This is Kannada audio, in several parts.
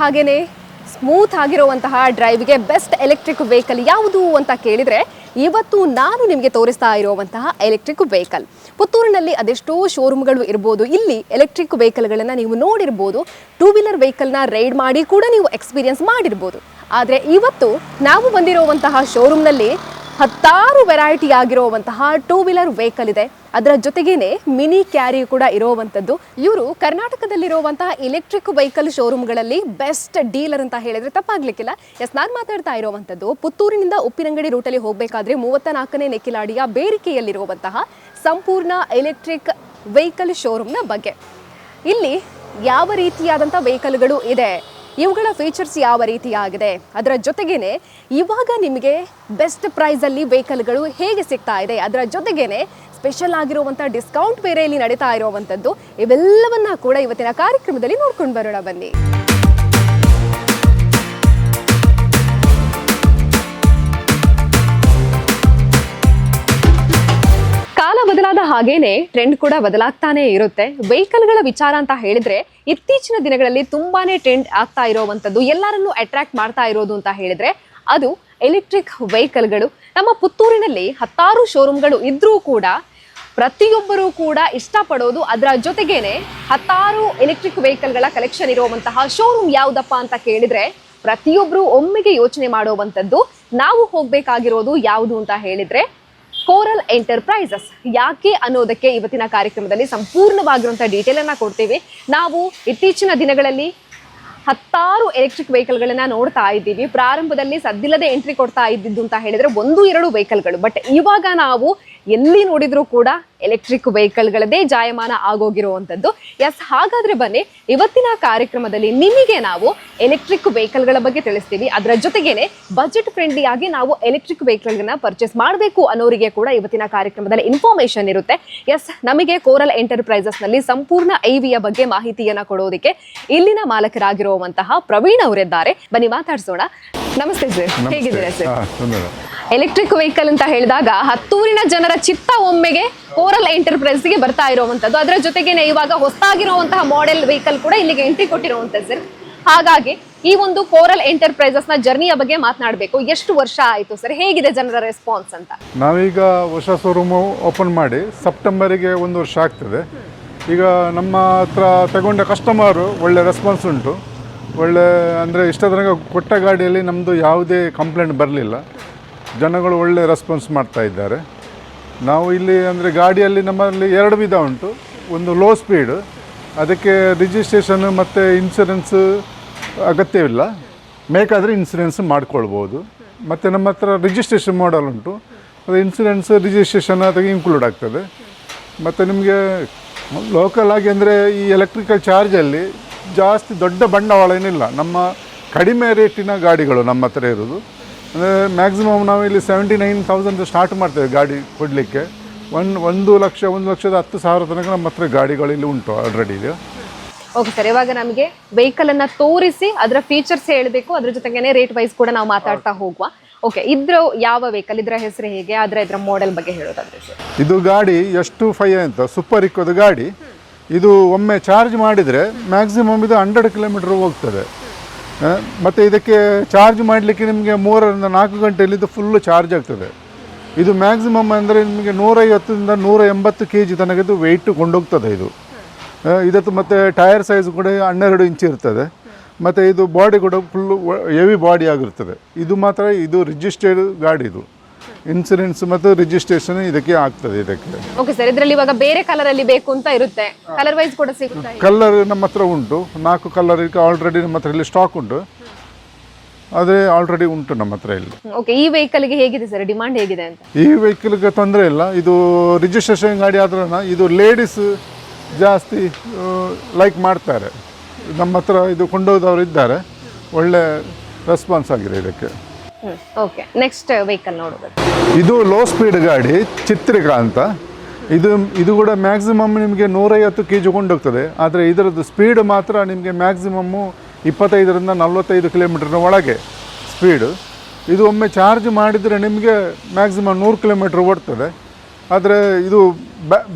ಹಾಗೇನೆ ಸ್ಮೂತ್ ಆಗಿರುವಂತಹ ಡ್ರೈವ್ಗೆ ಬೆಸ್ಟ್ ಎಲೆಕ್ಟ್ರಿಕ್ ವೆಹಿಕಲ್ ಯಾವುದು ಅಂತ ಕೇಳಿದರೆ ಇವತ್ತು ನಾನು ನಿಮಗೆ ತೋರಿಸ್ತಾ ಇರುವಂತಹ ಎಲೆಕ್ಟ್ರಿಕ್ ವೆಹಿಕಲ್ ಪುತ್ತೂರಿನಲ್ಲಿ ಅದೆಷ್ಟೋ ಶೋರೂಮ್ಗಳು ಇರ್ಬೋದು, ಇಲ್ಲಿ ಎಲೆಕ್ಟ್ರಿಕ್ ವೆಹಿಕಲ್ಗಳನ್ನು ನೀವು ನೋಡಿರ್ಬೋದು ಟೂ ವೀಲರ್ ವೆಹಿಕಲ್ನ ರೈಡ್ ಮಾಡಿ ಕೂಡ ನೀವು ಎಕ್ಸ್ಪೀರಿಯನ್ಸ್ ಮಾಡಿರ್ಬೋದು. ಆದರೆ ಇವತ್ತು ನಾವು ಬಂದಿರುವಂತಹ ಶೋರೂಮ್ನಲ್ಲಿ ಹತ್ತಾರು ವೆರೈಟಿ ಆಗಿರುವಂತಹ ಟೂ ವೀಲರ್ ವೆಹಿಕಲ್ ಇದೆ. ಅದರ ಜೊತೆಗೇನೆ ಮಿನಿ ಕ್ಯಾರಿ ಕೂಡ ಇರುವಂಥದ್ದು. ಇವರು ಕರ್ನಾಟಕದಲ್ಲಿರುವಂತಹ ಎಲೆಕ್ಟ್ರಿಕ್ ವೆಹಿಕಲ್ ಶೋರೂಮ್ಗಳಲ್ಲಿ ಬೆಸ್ಟ್ ಡೀಲರ್ ಅಂತ ಹೇಳಿದ್ರೆ ತಪ್ಪಾಗ್ಲಿಕ್ಕಿಲ್ಲ. ಎಸ್ ನಾನು ಮಾತಾಡ್ತಾ ಇರುವಂಥದ್ದು ಪುತ್ತೂರಿನಿಂದ ಉಪ್ಪಿನಂಗಡಿ ರೂಟಲ್ಲಿ ಹೋಗಬೇಕಾದ್ರೆ ಮೂವತ್ತ ನಾಲ್ಕನೇ ನೆಕ್ಕಿಲಾಡಿಯ ಬೇರಿಕೆಯಲ್ಲಿರುವಂತಹ ಸಂಪೂರ್ಣ ಎಲೆಕ್ಟ್ರಿಕ್ ವೆಹಿಕಲ್ ಶೋರೂಮ್ನ ಬಗ್ಗೆ. ಇಲ್ಲಿ ಯಾವ ರೀತಿಯಾದಂಥ ವೆಹಿಕಲ್ಗಳು ಇದೆ? ಇವುಗಳ ಫೀಚರ್ಸ್ ಯಾವ ರೀತಿಯಾಗಿದೆ? ಅದರ ಜೊತೆಗೇನೆ ಇವಾಗ ನಿಮಗೆ ಬೆಸ್ಟ್ ಪ್ರೈಸಲ್ಲಿ ವೆಹಿಕಲ್ಗಳು ಹೇಗೆ ಸಿಗ್ತಾ ಇದೆ? ಅದರ ಜೊತೆಗೇನೆ ಸ್ಪೆಷಲ್ ಆಗಿರುವಂಥ ಡಿಸ್ಕೌಂಟ್ ಬೇರೆ ಇಲ್ಲಿ ನಡೀತಾ ಇರುವಂಥದ್ದು ಇವೆಲ್ಲವನ್ನ ಕೂಡ ಇವತ್ತಿನ ಕಾರ್ಯಕ್ರಮದಲ್ಲಿ ನೋಡ್ಕೊಂಡು ಬರೋಣ ಬನ್ನಿ. ಬದಲಾದ ಹಾಗೇನೆ ಟ್ರೆಂಡ್ ಕೂಡ ಬದಲಾಗ್ತಾನೆ ಇರುತ್ತೆ. ವೆಹಿಕಲ್ಗಳ ವಿಚಾರ ಅಂತ ಹೇಳಿದ್ರೆ ಇತ್ತೀಚಿನ ದಿನಗಳಲ್ಲಿ ತುಂಬಾನೇ ಟ್ರೆಂಡ್ ಆಗ್ತಾ ಇರೋವಂಥದ್ದು, ಎಲ್ಲರನ್ನೂ ಅಟ್ರಾಕ್ಟ್ ಮಾಡ್ತಾ ಇರೋದು ಅಂತ ಹೇಳಿದ್ರೆ ಅದು ಎಲೆಕ್ಟ್ರಿಕ್ ವೆಹಿಕಲ್ಗಳು. ನಮ್ಮ ಪುತ್ತೂರಿನಲ್ಲಿ ಹತ್ತಾರು ಶೋರೂಮ್ಗಳು ಇದ್ರೂ ಕೂಡ ಪ್ರತಿಯೊಬ್ಬರೂ ಕೂಡ ಇಷ್ಟಪಡೋದು ಅದರ ಜೊತೆಗೇನೆ ಹತ್ತಾರು ಎಲೆಕ್ಟ್ರಿಕ್ ವೆಹಿಕಲ್ಗಳ ಕಲೆಕ್ಷನ್ ಇರುವಂತಹ ಶೋರೂಮ್ ಯಾವುದಪ್ಪ ಅಂತ ಕೇಳಿದ್ರೆ ಪ್ರತಿಯೊಬ್ಬರು ಒಮ್ಮೆಗೆ ಯೋಚನೆ ಮಾಡುವಂಥದ್ದು ನಾವು ಹೋಗ್ಬೇಕಾಗಿರೋದು ಯಾವುದು ಅಂತ ಹೇಳಿದ್ರೆ ಕೋರಲ್ ಎಂಟರ್ಪ್ರೈಸಸ್ ಯಾಕೆ ಅನ್ನೋದಕ್ಕೆ ಇವತ್ತಿನ ಕಾರ್ಯಕ್ರಮದಲ್ಲಿ ಸಂಪೂರ್ಣವಾಗಿರುವಂಥ ಡೀಟೇಲ್ ಅನ್ನ ಕೊಡ್ತೀವಿ. ನಾವು ಇತ್ತೀಚಿನ ದಿನಗಳಲ್ಲಿ ಹತ್ತಾರು ಎಲೆಕ್ಟ್ರಿಕ್ ವೆಹಿಕಲ್ಗಳನ್ನ ನೋಡ್ತಾ ಇದ್ದೀವಿ. ಪ್ರಾರಂಭದಲ್ಲಿ ಸದ್ದಿಲ್ಲದೆ ಎಂಟ್ರಿ ಕೊಡ್ತಾ ಇದ್ದಿದ್ದು ಅಂತ ಹೇಳಿದ್ರೆ ಒಂದು, ಎರಡು ವೆಹಿಕಲ್ಗಳು ಬಟ್ ಇವಾಗ ನಾವು ಎಲ್ಲಿ ನೋಡಿದ್ರು ಕೂಡ ಎಲೆಕ್ಟ್ರಿಕ್ ವೆಹಿಕಲ್ಗಳದೇ ಜಾಯಮಾನ ಆಗೋಗಿರುವಂಥದ್ದು. ಎಸ್ ಹಾಗಾದ್ರೆ ಬನ್ನಿ, ಇವತ್ತಿನ ಕಾರ್ಯಕ್ರಮದಲ್ಲಿ ನಿಮಗೆ ನಾವು ಎಲೆಕ್ಟ್ರಿಕ್ ವೆಹಿಕಲ್ಗಳ ಬಗ್ಗೆ ತಿಳಿಸ್ತೀವಿ. ಅದರ ಜೊತೆಗೇನೆ ಬಜೆಟ್ ಫ್ರೆಂಡ್ಲಿ ಆಗಿ ನಾವು ಎಲೆಕ್ಟ್ರಿಕ್ ವೆಹಿಕಲ್ಗಳನ್ನ ಪರ್ಚೇಸ್ ಮಾಡಬೇಕು ಅನ್ನೋರಿಗೆ ಕೂಡ ಇವತ್ತಿನ ಕಾರ್ಯಕ್ರಮದಲ್ಲಿ ಇನ್ಫಾರ್ಮೇಶನ್ ಇರುತ್ತೆ. ಎಸ್ ನಮಗೆ ಕೋರಲ್ ಎಂಟರ್ಪ್ರೈಸಸ್ನಲ್ಲಿ ಸಂಪೂರ್ಣ ಐವಿಯ ಬಗ್ಗೆ ಮಾಹಿತಿಯನ್ನ ಕೊಡೋದಕ್ಕೆ ಇಲ್ಲಿನ ಮಾಲಕರಾಗಿರುವಂತಹ ಪ್ರವೀಣ್ ಅವರಿದ್ದಾರೆ. ಬನ್ನಿ, ಮಾತಾಡ್ಸೋಣ. ನಮಸ್ತೆ ಸರ್. ಹೇಗಿದ್ದೀರಾ ಸರ್? ಎಲೆಕ್ಟ್ರಿಕ್ ವೆಹಿಕಲ್ ಅಂತ ಹೇಳಿದಾಗ ಹತ್ತೂರಿನ ಜನರ ಚಿತ್ತ ಒಮ್ಮೆಗೆ ಕೋರಲ್ ಎಂಟರ್ಪ್ರೈಸ್ಗೆ ಬರ್ತಾ ಇರುವಂತದ್ದು ಅದರ ಜೊತೆಗೇನೆ ಇವಾಗ ಹೊಸದಾಗಿರುವಂತಹ ಮಾಡೆಲ್ ವೆಹಿಕಲ್ ಕೂಡ ಇಲ್ಲಿಗೆ ಎಂಟ್ರಿ ಕೊಟ್ಟಿರುವಂತದ್ದು ಸರ್. ಹಾಗಾಗಿ ಈ ಒಂದು ಕೋರಲ್ ಎಂಟರ್ಪ್ರೈಸಸ್ನ ಜರ್ನಿಯ ಬಗ್ಗೆ ಮಾತನಾಡಬೇಕು. ಎಷ್ಟು ವರ್ಷ ಆಯಿತು ಸರ್? ಹೇಗಿದೆ ಜನರ ರೆಸ್ಪಾನ್ಸ್ ಅಂತ? ನಾವೀಗ ಹೊಸ ಶೋರೂಮು ಓಪನ್ ಮಾಡಿ ಸೆಪ್ಟೆಂಬರಿಗೆ ಒಂದು ವರ್ಷ ಆಗ್ತದೆ. ಈಗ ನಮ್ಮ ಹತ್ರ ತಗೊಂಡ ಕಸ್ಟಮರು ಒಳ್ಳೆ ರೆಸ್ಪಾನ್ಸ್ ಉಂಟು. ಒಳ್ಳೆ, ಅಂದರೆ ಇಷ್ಟ ಕೊಟ್ಟ ಗಾಡಿಯಲ್ಲಿ ನಮ್ಮದು ಯಾವುದೇ ಕಂಪ್ಲೇಂಟ್ ಬರಲಿಲ್ಲ. ಜನಗಳು ಒಳ್ಳೆ ರೆಸ್ಪಾನ್ಸ್ ಮಾಡ್ತಾ ಇದ್ದಾರೆ. ನಾವು ಇಲ್ಲಿ, ಅಂದರೆ ಗಾಡಿಯಲ್ಲಿ ನಮ್ಮಲ್ಲಿ ಎರಡು ವಿಧ ಉಂಟು. ಒಂದು ಲೋ ಸ್ಪೀಡ್ ಅದಕ್ಕೆ ರಿಜಿಸ್ಟ್ರೇಷನ್ ಮತ್ತು ಇನ್ಸೂರೆನ್ಸ್ ಅಗತ್ಯವಿಲ್ಲ. ಬೇಕಾದರೆ ಇನ್ಸೂರೆನ್ಸ್ ಮಾಡ್ಕೊಳ್ಬೋದು. ಮತ್ತು ನಮ್ಮ ಹತ್ರ ರಿಜಿಸ್ಟ್ರೇಷನ್ ಮಾಡಲ್ ಉಂಟು. ಅದು ಇನ್ಸೂರೆನ್ಸ್ ರಿಜಿಸ್ಟ್ರೇಷನ್ ಅದಕ್ಕೆ ಇನ್ಕ್ಲೂಡ್ ಆಗ್ತದೆ. ಮತ್ತು ನಿಮಗೆ ಲೋಕಲ್ ಆಗಿ, ಅಂದರೆ ಈ ಎಲೆಕ್ಟ್ರಿಕಲ್ ಚಾರ್ಜಲ್ಲಿ ಜಾಸ್ತಿ ದೊಡ್ಡ ಬಂಡವಾಳ ಏನಿಲ್ಲ. ನಮ್ಮ ಕಡಿಮೆ ರೇಟಿನ ಗಾಡಿಗಳು ನಮ್ಮ ಹತ್ರ ಇರೋದು. ಅಂದರೆ ಮ್ಯಾಕ್ಸಿಮಮ್ ನಾವು ಇಲ್ಲಿ ಸೆವೆಂಟಿ ನೈನ್ ತೌಸಂಡ್ ಸ್ಟಾರ್ಟ್ ಮಾಡ್ತೇವೆ ಗಾಡಿ ಕೊಡಲಿಕ್ಕೆ. ಒನ್ ಒಂದು ಲಕ್ಷ ಒಂದು ಲಕ್ಷದ ಹತ್ತು ಸಾವಿರ ತನಕ ನಮ್ಮ ಹತ್ರ ಗಾಡಿಗಳು ಇಲ್ಲಿ ಉಂಟು ಆಲ್ರೆಡಿ ಇದೆ. ಓಕೆ ಸರ್ ಇವಾಗ ನಮಗೆ ವೆಹಿಕಲ್ ಅನ್ನ ತೋರಿಸಿ ಅದರ ಫೀಚರ್ಸ್ ಹೇಳಬೇಕು. ಅದ್ರ ಜೊತೆಗೇನೆ ರೇಟ್ ವೈಸ್ ಕೂಡ ನಾವು ಮಾತಾಡ್ತಾ ಹೋಗುವ. ಓಕೆ ಇದ್ರ ಯಾವ ವೆಹಿಕಲ್ ಇದರ ಹೆಸರು ಹೇಗೆ ಆದ್ರೆ ಇದರ ಮಾಡೆಲ್ ಬಗ್ಗೆ ಹೇಳೋದಾದ್ರೆ ಸರ್ ಇದು ಗಾಡಿ ಎಷ್ಟು ಫೈ ಅಂತ ಸೂಪರ್ ಇಕ್ಕೋದು ಗಾಡಿ. ಇದು ಒಮ್ಮೆ ಚಾರ್ಜ್ ಮಾಡಿದರೆ ಮ್ಯಾಕ್ಸಿಮಮ್ ಇದು ಹಂಡ್ರೆಡ್ ಕಿಲೋಮೀಟರ್ ಹೋಗ್ತದೆ. ಮತ್ತು ಇದಕ್ಕೆ ಚಾರ್ಜ್ ಮಾಡಲಿಕ್ಕೆ ನಿಮಗೆ ಮೂರರಿಂದ ನಾಲ್ಕು ಗಂಟೆಯಲ್ಲಿ ಇದು ಫುಲ್ಲು ಚಾರ್ಜ್ ಆಗ್ತದೆ. ಇದು ಮ್ಯಾಕ್ಸಿಮಮ್ ಅಂದರೆ ನಿಮಗೆ ನೂರೈವತ್ತರಿಂದ ನೂರ ಎಂಬತ್ತು ಕೆ ಜಿ ತನಕ ಇದು ವೆಯ್ಟು ಕೊಂಡೋಗ್ತದೆ ಇದು. ಇದತ್ತು ಮತ್ತು ಟೈರ್ ಸೈಜ್ ಕೂಡ ಹನ್ನೆರಡು ಇಂಚು ಇರ್ತದೆ. ಮತ್ತು ಇದು ಬಾಡಿ ಕೂಡ ಫುಲ್ಲು ಹೆವಿ ಬಾಡಿ ಆಗಿರ್ತದೆ. ಇದು ಮಾತ್ರ ಇದು ರಿಜಿಸ್ಟರ್ಡ್ ಗಾಡಿ ಇದು. ಇನ್ಸೂರೆನ್ಸ್ ಮತ್ತು ರಿಜಿಸ್ಟ್ರೇಷನ್ ಇದಕ್ಕೆ ಆಗ್ತದೆ ಇದಕ್ಕೆ. ಓಕೆ ಸರ್ ಇದರಲ್ಲಿ ಇವಾಗ ಬೇರೆ ಕಲರ್ ಅಲ್ಲಿ ಬೇಕು ಅಂತ ಇರುತ್ತೆ. ಕಲರ್ ವೈಸ್ ಕೂಡ ಸಿಗುತ್ತೆ ಕಲರ್ ನಮ್ಮ ಹತ್ರ ಉಂಟು. ನಾಲ್ಕು ಕಲರ್ ಆಲ್ರೆಡಿ ನಮ್ಮ ಹತ್ರ ಇಲ್ಲಿ ಸ್ಟಾಕ್ ಉಂಟು. ಆದರೆ ಆಲ್ರೆಡಿ ಉಂಟು ನಮ್ಮ ಹತ್ರ ಇಲ್ಲಿ. ಓಕೆ ಈ ವೆಹಿಕಲ್ಗೆ ಹೇಗಿದೆ ಸರ್ ಡಿಮಾಂಡ್ ಹೇಗಿದೆ ಅಂತ? ಈ ವೆಹಿಕಲ್ಗೆ ತೊಂದರೆ ಇಲ್ಲ. ಇದು ರಿಜಿಸ್ಟ್ರೇಷನ್ ಗಾಡಿ ಆದ್ರೂ ಇದು ಲೇಡೀಸ್ ಜಾಸ್ತಿ ಲೈಕ್ ಮಾಡ್ತಾರೆ. ನಮ್ಮ ಹತ್ರ ಇದು ಕೊಂಡೋದವರು ಇದ್ದಾರೆ. ಒಳ್ಳೆ ರೆಸ್ಪಾನ್ಸ್ ಆಗಿದೆ ಇದಕ್ಕೆ. ಓಕೆ ನೆಕ್ಸ್ಟ್ ವೆಹಿಕಲ್ ಇದು ಲೋ ಸ್ಪೀಡ್ ಗಾಡಿ ಚಿತ್ರಿಕಾ ಅಂತ ಇದು ಇದು ಕೂಡ ಮ್ಯಾಕ್ಸಿಮಮ್ ನಿಮಗೆ ನೂರೈವತ್ತು ಕೆ ಜಿ ಕೊಂಡೋಗ್ತದೆ. ಆದರೆ ಇದರದ್ದು ಸ್ಪೀಡ್ ಮಾತ್ರ ನಿಮಗೆ ಮ್ಯಾಕ್ಸಿಮಮ್ಮು ಇಪ್ಪತ್ತೈದರಿಂದ ನಲ್ವತ್ತೈದು ಕಿಲೋಮೀಟರ್ನ ಒಳಗೆ ಸ್ಪೀಡು ಇದು ಒಮ್ಮೆ ಚಾರ್ಜ್ ಮಾಡಿದರೆ ನಿಮಗೆ ಮ್ಯಾಕ್ಸಿಮಮ್ ನೂರು ಕಿಲೋಮೀಟ್ರ್ ಓಡ್ತದೆ. ಆದರೆ ಇದು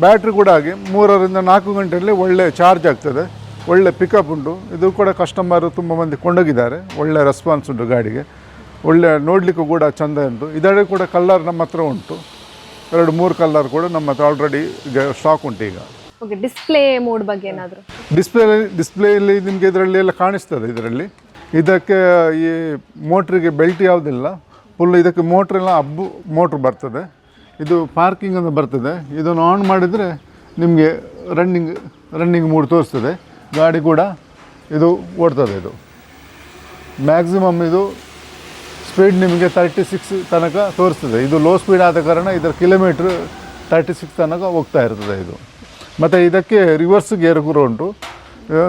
ಬ್ಯಾಟ್ರಿ ಕೂಡ ಹಾಗೆ ಮೂರರಿಂದ ನಾಲ್ಕು ಗಂಟೆಯಲ್ಲಿ ಒಳ್ಳೆ ಚಾರ್ಜ್ ಆಗ್ತದೆ. ಒಳ್ಳೆ ಪಿಕಪ್ ಉಂಟು. ಇದು ಕೂಡ ಕಸ್ಟಮರು ತುಂಬ ಮಂದಿ ಕೊಂಡೋಗಿದ್ದಾರೆ. ಒಳ್ಳೆ ರೆಸ್ಪಾನ್ಸ್ ಉಂಟು ಗಾಡಿಗೆ. ಒಳ್ಳೆ ನೋಡಲಿಕ್ಕೂ ಕೂಡ ಚೆಂದ ಉಂಟು. ಇದರಲ್ಲಿ ಕೂಡ ಕಲ್ಲರ್ ನಮ್ಮ ಹತ್ರ ಉಂಟು. ಎರಡು ಮೂರು ಕಲ್ಲರ್ ಕೂಡ ನಮ್ಮ ಹತ್ರ ಆಲ್ರೆಡಿ ಈಗ ಸ್ಟಾಕ್ ಉಂಟು ಈಗ. ಓಕೆ ಡಿಸ್ಪ್ಲೇ ಮೋಡ್ ಬಗ್ಗೆ ಏನಾದರೂ? ಡಿಸ್ಪ್ಲೇ ಡಿಸ್ಪ್ಲೇಯಲ್ಲಿ ನಿಮಗೆ ಇದರಲ್ಲಿ ಎಲ್ಲ ಕಾಣಿಸ್ತದೆ ಇದರಲ್ಲಿ. ಇದಕ್ಕೆ ಈ ಮೋಟ್ರಿಗೆ ಬೆಲ್ಟ್ ಯಾವುದಿಲ್ಲ. ಫುಲ್ ಇದಕ್ಕೆ ಮೋಟ್ರೆಲ್ಲ ಹಬ್ಬು ಮೋಟ್ರ್ ಬರ್ತದೆ. ಇದು ಪಾರ್ಕಿಂಗ್ ಅಂತ ಬರ್ತದೆ. ಇದನ್ನು ಆನ್ ಮಾಡಿದರೆ ನಿಮಗೆ ರನ್ನಿಂಗ್ ರನ್ನಿಂಗ್ ಮೂಡ್ ತೋರಿಸ್ತದೆ. ಗಾಡಿ ಕೂಡ ಇದು ಓಡ್ತದೆ ಇದು. ಮ್ಯಾಕ್ಸಿಮಮ್ ಇದು ಸ್ಪೀಡ್ ನಿಮಗೆ ತರ್ಟಿ ಸಿಕ್ಸ್ ತನಕ ತೋರಿಸ್ತದೆ. ಇದು ಲೋ ಸ್ಪೀಡ್ ಆದ ಕಾರಣ ಇದರ ಕಿಲೋಮೀಟ್ರ್ ತರ್ಟಿ ಸಿಕ್ಸ್ ತನಕ ಹೋಗ್ತಾ ಇರ್ತದೆ ಇದು. ಮತ್ತು ಇದಕ್ಕೆ ರಿವರ್ಸ್ ಗೇರ್ ಕೂಡ ಉಂಟು.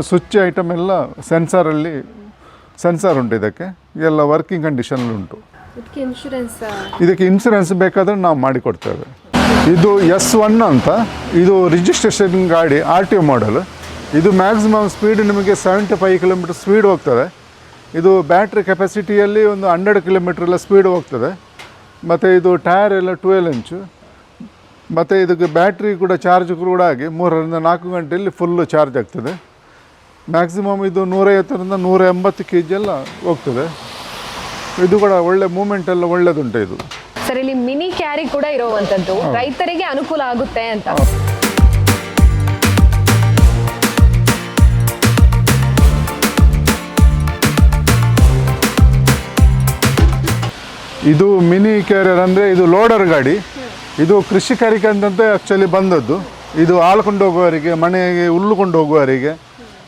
ಸ್ವಿಚ್ ಐಟಮ್ ಎಲ್ಲ ಸೆನ್ಸಾರಲ್ಲಿ ಸೆನ್ಸಾರ್ ಉಂಟು ಇದಕ್ಕೆ. ಎಲ್ಲ ವರ್ಕಿಂಗ್ ಕಂಡೀಷನ್ ಉಂಟು. ಇದಕ್ಕೆ ಇನ್ಶೂರೆನ್ಸ್ ಇದಕ್ಕೆ ಇನ್ಶೂರೆನ್ಸ್ ಬೇಕಾದರೆ ನಾವು ಮಾಡಿಕೊಡ್ತೇವೆ. ಇದು ಎಸ್ ಒನ್ ಅಂತ ಇದು ರಿಜಿಸ್ಟ್ರೇಷನ್ ಗಾಡಿ ಆರ್ ಟಿ ಒ ಮಾಡಲ್ ಇದು ಮ್ಯಾಕ್ಸಿಮಮ್ ಸ್ಪೀಡ್ ನಿಮಗೆ ಸೆವೆಂಟಿ ಫೈವ್ ಕಿಲೋಮೀಟರ್ ಸ್ಪೀಡ್ ಹೋಗ್ತದೆ. ಇದು ಬ್ಯಾಟ್ರಿ ಕೆಪಾಸಿಟಿಯಲ್ಲಿ ಒಂದು ಹಂಡ್ರೆಡ್ ಕಿಲೋಮೀಟ್ರ್ ಎಲ್ಲ ಸ್ಪೀಡ್ ಹೋಗ್ತದೆ. ಮತ್ತು ಇದು ಟೈರ್ ಎಲ್ಲ ಟ್ವೆಲ್ ಇಂಚು ಮತ್ತು ಇದಕ್ಕೆ ಬ್ಯಾಟ್ರಿ ಕೂಡ ಚಾರ್ಜ್ ಕೂಡ ಆಗಿ ಮೂರರಿಂದ ನಾಲ್ಕು ಗಂಟೆಯಲ್ಲಿ ಫುಲ್ಲು ಚಾರ್ಜ್ ಆಗ್ತದೆ. ಮ್ಯಾಕ್ಸಿಮಮ್ ಇದು ನೂರೈವತ್ತರಿಂದ ನೂರ ಎಂಬತ್ತು ಕೆ ಜಿ ಎಲ್ಲ ಹೋಗ್ತದೆ. ಇದು ಕೂಡ ಒಳ್ಳೆ ಮೂಮೆಂಟ್ ಎಲ್ಲ ಒಳ್ಳೆದುಂಟು ಇದು. ಸರ್ ಇಲ್ಲಿ ಮಿನಿ ಕ್ಯಾರಿ ಕೂಡ ಇರುವಂಥದ್ದು ರೈತರಿಗೆ ಅನುಕೂಲ ಆಗುತ್ತೆ ಅಂತ. ಇದು ಮಿನಿ ಕ್ಯಾರಿಯರ್ ಅಂದರೆ ಇದು ಲೋಡರ್ ಗಾಡಿ. ಇದು ಕೃಷಿಕರಿಗೆ ಅಂತಂತೆ ಆ್ಯಕ್ಚುಲಿ ಬಂದದ್ದು. ಇದು ಆಳ್ಕೊಂಡು ಹೋಗುವವರಿಗೆ, ಮನೆಗೆ ಹುಲ್ಲುಕೊಂಡು ಹೋಗುವವರಿಗೆ,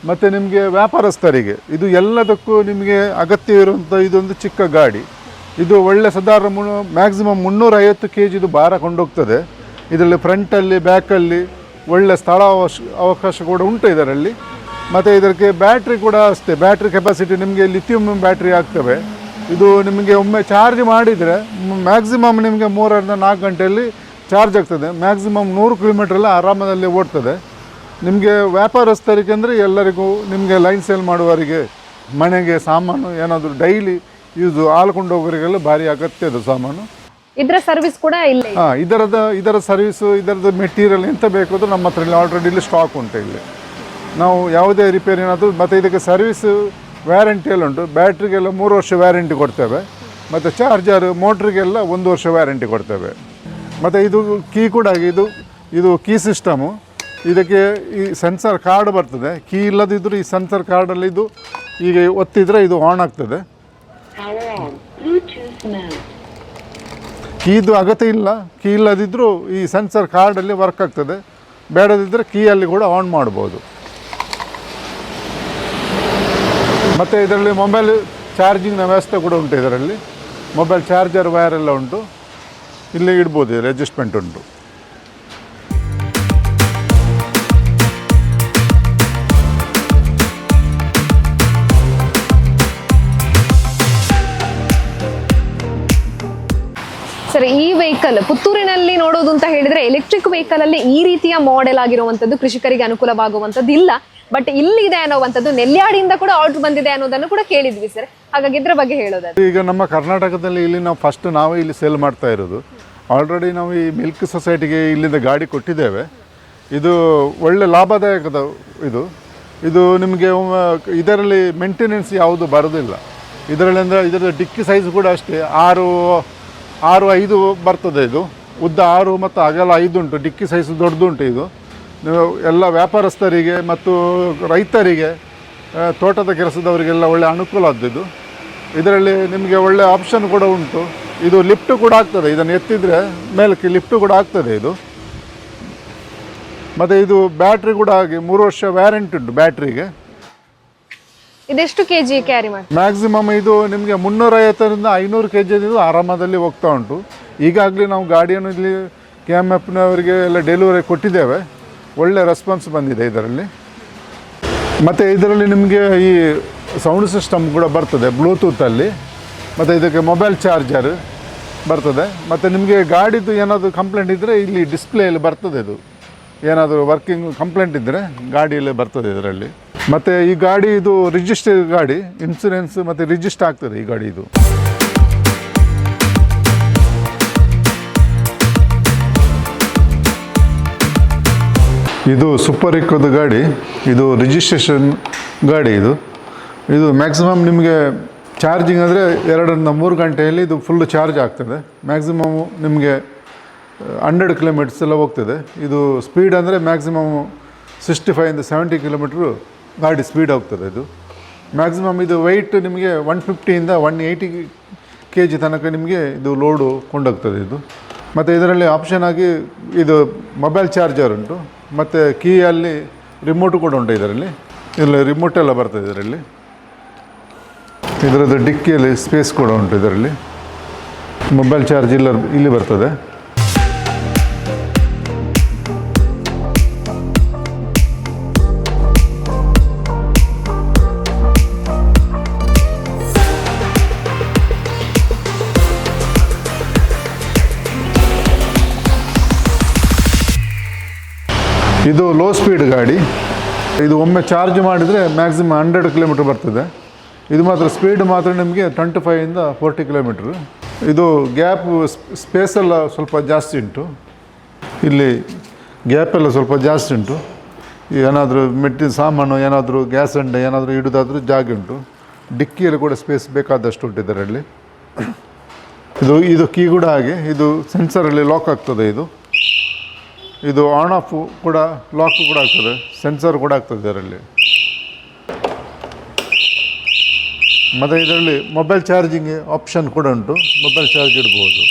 ಮತ್ತು ನಿಮಗೆ ವ್ಯಾಪಾರಸ್ಥರಿಗೆ. ಇದು ಎಲ್ಲದಕ್ಕೂ ನಿಮಗೆ ಅಗತ್ಯ ಇರುವಂಥ ಇದೊಂದು ಚಿಕ್ಕ ಗಾಡಿ. ಇದು ಒಳ್ಳೆ ಸಾಧಾರಣ ಮು ಮ್ಯಾಕ್ಸಿಮಮ್ ಮುನ್ನೂರೈವತ್ತು ಕೆ ಜಿದು ಭಾರ ಕೊಂಡೋಗ್ತದೆ. ಇದರಲ್ಲಿ ಫ್ರಂಟಲ್ಲಿ ಬ್ಯಾಕಲ್ಲಿ ಒಳ್ಳೆ ಸ್ಥಳ ಅವಕಾಶ ಕೂಡ ಉಂಟು ಇದರಲ್ಲಿ. ಮತ್ತು ಇದಕ್ಕೆ ಬ್ಯಾಟ್ರಿ ಕೂಡ ಅಷ್ಟೇ. ಬ್ಯಾಟ್ರಿ ಕೆಪಾಸಿಟಿ ನಿಮಗೆ ಲಿಥಿಯಂ ಬ್ಯಾಟ್ರಿ ಆಗ್ತವೆ. ಇದು ನಿಮಗೆ ಒಮ್ಮೆ ಚಾರ್ಜ್ ಮಾಡಿದರೆ ಮ್ಯಾಕ್ಸಿಮಮ್ ನಿಮಗೆ ಮೂರರಿಂದ ನಾಲ್ಕು ಗಂಟೆಯಲ್ಲಿ ಚಾರ್ಜ್ ಆಗ್ತದೆ. ಮ್ಯಾಕ್ಸಿಮಮ್ ನೂರು ಕಿಲೋಮೀಟ್ರೆಲ್ಲ ಆರಾಮದಲ್ಲಿ ಓಡ್ತದೆ. ನಿಮಗೆ ವ್ಯಾಪಾರಸ್ಥರಿಗೆ ಅಂದರೆ ಎಲ್ಲರಿಗೂ ನಿಮಗೆ ಲೈನ್ ಸೇಲ್ ಮಾಡುವವರಿಗೆ ಮನೆಗೆ ಸಾಮಾನು ಏನಾದರೂ ಡೈಲಿ ಯೂಸು ಆಳ್ಕೊಂಡು ಹೋಗೋರಿಗೆಲ್ಲ ಭಾರಿ ಅಗತ್ಯ ಅದು ಸಾಮಾನು. ಇದರ ಸರ್ವಿಸ್ ಕೂಡ ಇಲ್ಲ. ಹಾಂ ಇದರದ ಇದರ ಸರ್ವಿಸು ಇದರದ ಮೆಟೀರಿಯಲ್ ಎಂತ ಬೇಕಾದರೂ ನಮ್ಮ ಹತ್ರ ಆಲ್ರೆಡಿ ಇಲ್ಲಿ ಸ್ಟಾಕ್ ಉಂಟು ಇಲ್ಲಿ. ನಾವು ಯಾವುದೇ ರಿಪೇರಿ ಏನಾದರೂ ಮತ್ತು ಇದಕ್ಕೆ ಸರ್ವಿಸು ವ್ಯಾರಂಟಿಯಲ್ಲ ಉಂಟು. ಬ್ಯಾಟ್ರಿಗೆಲ್ಲ ಮೂರು ವರ್ಷ ವ್ಯಾರಂಟಿ ಕೊಡ್ತೇವೆ. ಮತ್ತು ಚಾರ್ಜರ್ ಮೋಟ್ರಿಗೆಲ್ಲ ಒಂದು ವರ್ಷ ವ್ಯಾರಂಟಿ ಕೊಡ್ತೇವೆ. ಮತ್ತು ಇದು ಕೀ ಕೂಡ ಹಾಗೆ ಇದು ಇದು ಕೀ ಸಿಸ್ಟಮು ಇದಕ್ಕೆ ಈ ಸೆನ್ಸರ್ ಕಾರ್ಡ್ ಬರ್ತದೆ. ಕೀ ಇಲ್ಲದಿದ್ದರೂ ಈ ಸೆನ್ಸರ್ ಕಾರ್ಡಲ್ಲಿ ಇದು ಈಗ ಒತ್ತಿದರೆ ಇದು ಆನ್ ಆಗ್ತದೆ. ಕೀದು ಅಗತ್ಯ ಇಲ್ಲ. ಕೀ ಇಲ್ಲದಿದ್ದರೂ ಈ ಸೆನ್ಸರ್ ಕಾರ್ಡಲ್ಲಿ ವರ್ಕ್ ಆಗ್ತದೆ. ಬೇಡದಿದ್ದರೆ ಕೀಯಲ್ಲಿ ಕೂಡ ಆನ್ ಮಾಡ್ಬೋದು. ಮತ್ತು ಇದರಲ್ಲಿ ಮೊಬೈಲ್ ಚಾರ್ಜಿಂಗ್ನ ವ್ಯವಸ್ಥೆ ಕೂಡ ಉಂಟು ಇದರಲ್ಲಿ. ಮೊಬೈಲ್ ಚಾರ್ಜರ್ ವೈರ್ ಎಲ್ಲ ಉಂಟು. ಇಲ್ಲಿ ಇಡ್ಬೋದು ಇದು ಅಡ್ಜಸ್ಟ್ಮೆಂಟ್ ಉಂಟು. ಸರಿ ಈ ವೆಹಿಕಲ್ ಪುತ್ತೂರಿನಲ್ಲಿ ನೋಡೋದು ಅಂತ ಹೇಳಿದ್ರೆ ಎಲೆಕ್ಟ್ರಿಕ್ ವೆಹಿಕಲ್ ಅಲ್ಲಿ ಈ ರೀತಿಯ ಮಾಡೆಲ್ ಆಗಿರುವಂತದ್ದು ಕೃಷಿಕರಿಗೆ ಅನುಕೂಲವಾಗುವಂತದ್ದು ಇಲ್ಲ ಬಟ್ ಇಲ್ಲಿದೆ ಅನ್ನೋವಂಥದ್ದು ನೆಲ್ಯಾಡಿಯಿಂದ ಕೂಡ ಆರ್ಡರ್ ಬಂದಿದೆ ಅನ್ನೋದನ್ನು ಕೂಡ ಕೇಳಿದ್ವಿ ಸರ್ ಹಾಗಾಗಿ ಇದ್ರ ಬಗ್ಗೆ ಹೇಳೋದಾದ್ರೆ. ಈಗ ನಮ್ಮ ಕರ್ನಾಟಕದಲ್ಲಿ ಇಲ್ಲಿ ನಾವು ಫಸ್ಟ್ ನಾವೇ ಇಲ್ಲಿ ಸೇಲ್ ಮಾಡ್ತಾ ಇರೋದು. ಆಲ್ರೆಡಿ ನಾವು ಈ ಮಿಲ್ಕ್ ಸೊಸೈಟಿಗೆ ಇಲ್ಲಿಂದ ಗಾಡಿ ಕೊಟ್ಟಿದ್ದೇವೆ. ಇದು ಒಳ್ಳೆ ಲಾಭದಾಯಕದ ಇದು. ಇದು ನಿಮಗೆ ಇದರಲ್ಲಿ ಮೇಂಟೆನೆನ್ಸ್ ಯಾವುದು ಬರೋದಿಲ್ಲ. ಇದರಲ್ಲಿ ಅಂದರೆ ಇದರ ಡಿಕ್ಕಿ ಸೈಜ್ ಕೂಡ ಅಷ್ಟೇ. ಆರು ಆರು, ಐದು ಬರ್ತದೆ ಇದು. ಉದ್ದ ಆರು ಮತ್ತು ಅಗಲ ಐದು ಉಂಟು ಡಿಕ್ಕಿ ಸೈಜ್ ದೊಡ್ಡದುಂಟು ಇದು. ಎಲ್ಲ ವ್ಯಾಪಾರಸ್ಥರಿಗೆ ಮತ್ತು ರೈತರಿಗೆ ತೋಟದ ಕೆಲಸದವರಿಗೆಲ್ಲ ಒಳ್ಳೆ ಅನುಕೂಲ ಆದ್ದಿದ್ದು ಇದರಲ್ಲಿ ನಿಮಗೆ ಒಳ್ಳೆ ಆಪ್ಷನ್ ಕೂಡ ಉಂಟು. ಇದು ಲಿಫ್ಟ್ ಕೂಡ ಆಗ್ತದೆ. ಇದನ್ನು ಎತ್ತಿದರೆ ಮೇಲಕ್ಕೆ ಲಿಫ್ಟ್ ಕೂಡ ಆಗ್ತದೆ ಇದು. ಮತ್ತು ಇದು ಬ್ಯಾಟ್ರಿ ಕೂಡ ಹಾಗೆ ಮೂರು ವರ್ಷ ವ್ಯಾರಂಟಿ ಉಂಟು ಬ್ಯಾಟ್ರಿಗೆ ಇದೆಷ್ಟು ಕೆ ಜಿ ಕ್ಯಾರಿ ಮಾಡಿ ಮ್ಯಾಕ್ಸಿಮಮ್ ಇದು ನಿಮಗೆ ಮುನ್ನೂರೈವತ್ತರಿಂದ ಐನೂರು ಕೆ ಜಿದು ಆರಾಮದಲ್ಲಿ ಹೋಗ್ತಾ ಉಂಟು. ಈಗಾಗಲೇ ನಾವು ಗಾಡಿಯನ್ನು ಇಲ್ಲಿ ಕೆ ಎಂ ಎಫ್ನವರಿಗೆ ಎಲ್ಲ ಡೆಲಿವರಿ ಕೊಟ್ಟಿದ್ದೇವೆ. ಒಳ್ಳೆ ರೆಸ್ಪಾನ್ಸ್ ಬಂದಿದೆ ಇದರಲ್ಲಿ. ಮತ್ತು ಇದರಲ್ಲಿ ನಿಮಗೆ ಈ ಸೌಂಡ್ ಸಿಸ್ಟಮ್ ಕೂಡ ಬರ್ತದೆ ಬ್ಲೂಟೂತಲ್ಲಿ ಮತ್ತು ಇದಕ್ಕೆ ಮೊಬೈಲ್ ಚಾರ್ಜರ್ ಬರ್ತದೆ. ಮತ್ತು ನಿಮಗೆ ಗಾಡಿದು ಏನಾದರೂ ಕಂಪ್ಲೇಂಟ್ ಇದ್ದರೆ ಇಲ್ಲಿ ಡಿಸ್ಪ್ಲೇಯಲ್ಲಿ ಬರ್ತದೆ ಇದು. ಏನಾದರೂ ವರ್ಕಿಂಗ್ ಕಂಪ್ಲೇಂಟ್ ಇದ್ದರೆ ಗಾಡಿಯಲ್ಲಿ ಬರ್ತದೆ ಇದರಲ್ಲಿ. ಮತ್ತು ಈ ಗಾಡಿ ಇದು ರಿಜಿಸ್ಟರ್ ಗಾಡಿ ಇನ್ಸೂರೆನ್ಸ್ ಮತ್ತು ರಿಜಿಸ್ಟರ್ ಆಗ್ತದೆ ಈ ಗಾಡಿ ಇದು. ಇದು ಸೂಪರ್ ಇಕ್ಕೋದು ಗಾಡಿ. ಇದು ರಿಜಿಸ್ಟ್ರೇಷನ್ ಗಾಡಿ ಇದು. ಇದು ಮ್ಯಾಕ್ಸಿಮಮ್ ನಿಮಗೆ ಚಾರ್ಜಿಂಗ್ ಅಂದರೆ ಎರಡರಿಂದ ಮೂರು ಗಂಟೆಯಲ್ಲಿ ಇದು ಫುಲ್ ಚಾರ್ಜ್ ಆಗ್ತದೆ. ಮ್ಯಾಕ್ಸಿಮಮ್ ನಿಮಗೆ ಹಂಡ್ರೆಡ್ ಕಿಲೋಮೀಟರ್ಸ್ ಎಲ್ಲ ಹೋಗ್ತದೆ. ಇದು ಸ್ಪೀಡ್ ಅಂದರೆ ಮ್ಯಾಕ್ಸಿಮಮ್ ಸಿಕ್ಸ್ಟಿ ಫೈವಿಂದ ಸೆವೆಂಟಿ ಕಿಲೋಮೀಟ್ರು ಗಾಡಿ ಸ್ಪೀಡ್ ಹೋಗ್ತದೆ ಇದು. ಮ್ಯಾಕ್ಸಿಮಮ್ ಇದು ವೆಯ್ಟ್ ನಿಮಗೆ ಒನ್ ಫಿಫ್ಟಿಯಿಂದ ಒನ್ ಏಯ್ಟಿ ಕೆ ಜಿ ತನಕ ನಿಮಗೆ ಇದು ಲೋಡು ಕೊಂಡೋಗ್ತದೆ ಇದು. ಮತ್ತು ಇದರಲ್ಲಿ ಆಪ್ಷನ್ ಆಗಿ ಇದು ಮೊಬೈಲ್ ಚಾರ್ಜರ್ ಉಂಟು. ಮತ್ತು ಕೀಯಲ್ಲಿ ರಿಮೋಟ್ ಕೂಡ ಉಂಟು ಇದರಲ್ಲಿ. ಇಲ್ಲಿ ರಿಮೋಟ್ ಎಲ್ಲ ಬರ್ತದೆ ಇದರಲ್ಲಿ. ಇದರದ್ದು ಡಿಕ್ಕಿಯಲ್ಲಿ ಸ್ಪೇಸ್ ಕೂಡ ಉಂಟು ಇದರಲ್ಲಿ. ಮೊಬೈಲ್ ಚಾರ್ಜ್ ಇಲ್ಲ ಇಲ್ಲಿ ಬರ್ತದೆ. ಇದು ಲೋ ಸ್ಪೀಡ್ ಗಾಡಿ. ಇದು ಒಮ್ಮೆ ಚಾರ್ಜ್ ಮಾಡಿದರೆ ಮ್ಯಾಕ್ಸಿಮಮ್ ಹಂಡ್ರೆಡ್ ಕಿಲೋಮೀಟ್ರ್ ಬರ್ತದೆ. ಇದು ಮಾತ್ರ ಸ್ಪೀಡ್ ಮಾತ್ರ ನಿಮಗೆ ಟ್ವೆಂಟಿ ಫೈವಿಂದ ಫೋರ್ಟಿ ಕಿಲೋಮೀಟ್ರ್ ಇದು ಗ್ಯಾಪ್ ಸ್ಪೇಸ್ ಎಲ್ಲ ಸ್ವಲ್ಪ ಜಾಸ್ತಿ ಉಂಟು. ಇಲ್ಲಿ ಗ್ಯಾಪ್ ಎಲ್ಲ ಸ್ವಲ್ಪ ಜಾಸ್ತಿ ಉಂಟು. ಏನಾದರೂ ಮೆಟ್ಟಿನ ಸಾಮಾನು ಏನಾದರೂ ಗ್ಯಾಸ್ ಅಂಡೆ ಏನಾದರೂ ಇಡೋದಾದರೂ ಜಾಗ ಉಂಟು. ಡಿಕ್ಕಿಯಲ್ಲಿ ಕೂಡ ಸ್ಪೇಸ್ ಬೇಕಾದಷ್ಟು ಉಂಟು ಇದರಲ್ಲಿ. ಇದು ಇದು ಕೀ ಕೂಡ ಹಾಗೆ. ಇದು ಸೆನ್ಸರಲ್ಲಿ ಲಾಕ್ ಆಗ್ತದೆ ಇದು. ಇದು ಆನ್ ಆಫ್ ಕೂಡ ಲಾಕ್ ಕೂಡ ಆಗ್ತದೆ. ಸೆನ್ಸರ್ ಕೂಡ ಆಗ್ತದೆ ಇದರಲ್ಲಿ. ಮತ್ತು ಇದರಲ್ಲಿ ಮೊಬೈಲ್ ಚಾರ್ಜಿಂಗ್ ಆಪ್ಷನ್ ಕೂಡ ಉಂಟು. ಮೊಬೈಲ್ ಚಾರ್ಜ್ ಇಡ್ಬೋದು.